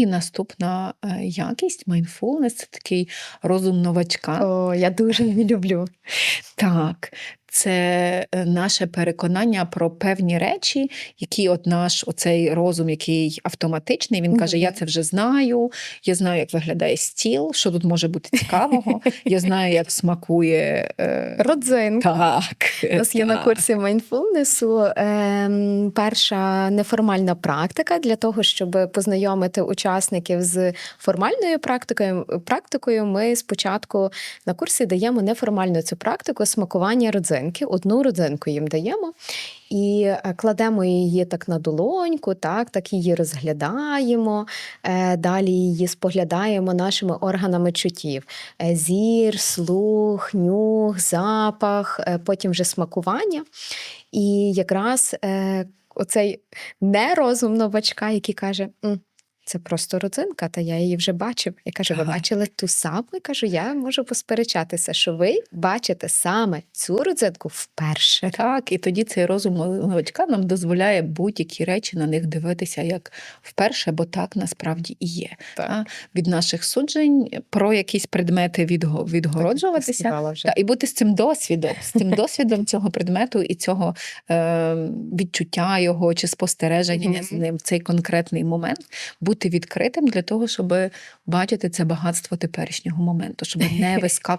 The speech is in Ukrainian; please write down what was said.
І наступна е, якість mindfulness – це такий розум новачка. О, я дуже її люблю. Так, це е, наше переконання про певні речі, які от наш оцей розум, який автоматичний, він каже: Я це вже знаю, я знаю, як виглядає стіл, що тут може бути цікавого, я знаю, як смакує. е, Родзинка. Так, У нас є на курсі майндфулнесу ем, перша неформальна практика для того, щоб познайомити учасників з формальною практикою. Практикою ми спочатку на курсі даємо неформальну цю практику смакування родзинки. Одну родзинку їм даємо. І е, кладемо її так на долоньку, так, так її розглядаємо. Е, Далі її споглядаємо нашими органами чуттів: Е, зір, слух, нюх, запах, потім вже смакування. І якраз оцей нерозум новачка, який каже. «М, це просто родзинка, та я її вже бачив. Я кажу, ви Ага. бачили ту саму? Я кажу, я можу посперечатися, що ви бачите саме цю родзинку вперше. Так, і тоді цей розум новачка нам дозволяє будь-які речі на них дивитися як вперше, бо так насправді і є. Та? Від наших суджень про якісь предмети відго- відгороджуватися. Вже. Та, і бути з цим досвідом, з цим досвідом цього предмету і цього е, відчуття його чи спостереження з ним в цей конкретний момент, бути відкритим для того, щоб бачити це багатство теперішнього моменту, щоб не вискакувати.